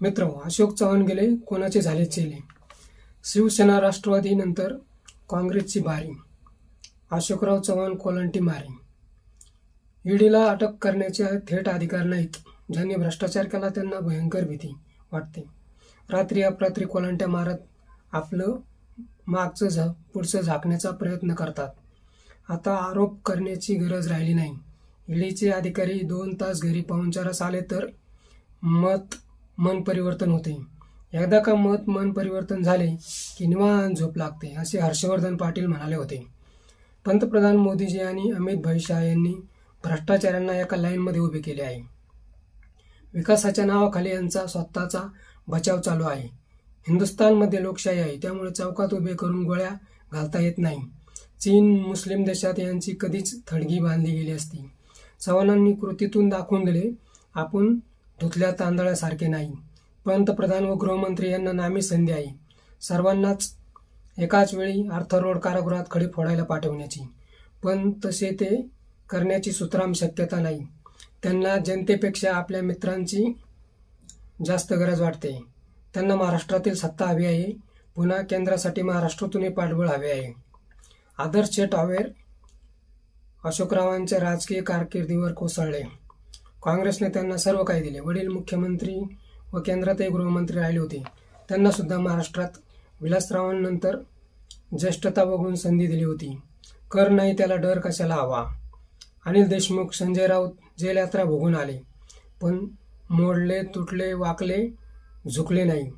मित्र अशोक चव्हाण गेले कोणाचे झाले चेले? शिवसेना राष्ट्रवादीनंतर काँग्रेसची बारी. अशोकराव चव्हाण कोलंटी मारी. ईडीला अटक करण्याचे थेट अधिकार नाहीत ज्यांनी भ्रष्टाचार केला त्यांना भयंकर भीती वाटते. रात्री अपरात्री कोलंट्या मारत आपलं मागचं झा पुढचं झाकण्याचा प्रयत्न करतात. आता आरोप करण्याची गरज राहिली नाही. ईडीचे अधिकारी दोन तास घरी पाहुणचारास आले तर मत मन परिवर्तन होते. एकदा का मत मन परिवर्तन झाले की निवान झोप लागते असे हर्षवर्धन पाटील म्हणाले होते. पंतप्रधान मोदीजी आणि अमित भाई शाह यांनी भ्रष्टाचाऱ्यांना एका लाईनमध्ये उभे केले आहे. विकासाच्या नावाखाली यांचा स्वतःचा बचाव चालू आहे. हिंदुस्थानमध्ये लोकशाही आहे त्यामुळे चौकात उभे करून गोळ्या घालता येत नाही. चीन मुस्लिम देशात यांची कधीच थडगी बांधली गेली असती. चव्हाणांनी कृतीतून दाखवून दिले आपण धुतल्या तांदळासारखे नाही. पंतप्रधान व गृहमंत्री यांना नामी संधी आहे. सर्वांनाच एकाच वेळी अर्थरोड कारागृहात खडी फोडायला पाठवण्याची. पण तसे ते करण्याची सुतराम शक्यता नाही. त्यांना जनतेपेक्षा आपल्या मित्रांची जास्त गरज वाटते. त्यांना महाराष्ट्रातील सत्ता हवी आहे. पुन्हा केंद्रासाठी महाराष्ट्रातूनही पाठबळ हवे आहे. आदर्श टॉवेर अशोकरावांच्या राजकीय कारकिर्दीवर कोसळले. काँग्रेसने त्यांना सर्व काही दिले. वडील मुख्यमंत्री व केंद्रातही गृहमंत्री राहिले होते. त्यांना सुद्धा महाराष्ट्रात विलासरावांनंतर ज्येष्ठता बघून संधी दिली होती. कर नाही त्याला डर कशाला हवा? अनिल देशमुख संजय राऊत जेल यात्रा भोगून आले. पण मोडले तुटले वाकले झुकले नाही.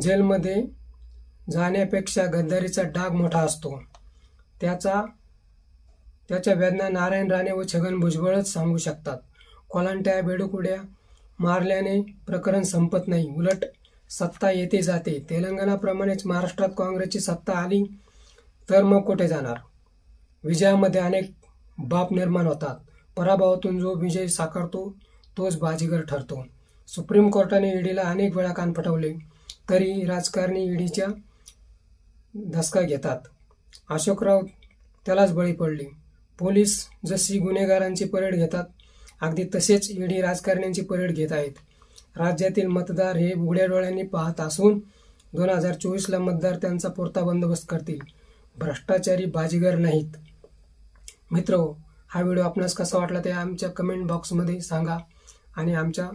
जेलमध्ये जाण्यापेक्षा गद्दारीचा डाग मोठा असतो. त्याचा त्याच्या वेदना नारायण राणे व छगन भुजबळच सांगू शकतात. कोलांट्या बेडुकुड्या मारल्याने प्रकरण संपत नाही. उलट सत्ता येते जाते. तेलंगणाप्रमाणेच महाराष्ट्रात काँग्रेसची सत्ता आली तर मग कुठे जाणार? विजयामध्ये अनेक बाप निर्माण होतात. पराभवातून जो विजय साकारतो तोच बाजीगर ठरतो. सुप्रीम कोर्टाने ईडीला अनेक वेळा कान पटवले तरी राजकारणी ईडीच्या धसका घेतात. अशोकराव त्यालाच बळी पडली. पोलीस जशी गुन्हेगारांची परेड घेतात अगदी तसेच ईडी राजकारण्यांची परेड घेत आहेत. राज्यातील मतदार हे उघड्या डोळ्यांनी पाहत असून दोन हजार चोवीसला मतदार त्यांचा पुरता बंदोबस्त करतील. भ्रष्टाचारी बाजीगर नाहीत. मित्र हा व्हिडिओ आपणास कसा वाटला ते आमच्या कमेंट बॉक्समध्ये सांगा आणि आमच्या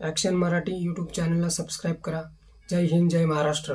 ॲक्शन मराठी यूट्यूब चॅनलला सबस्क्राईब करा. जय हिंद जय महाराष्ट्र.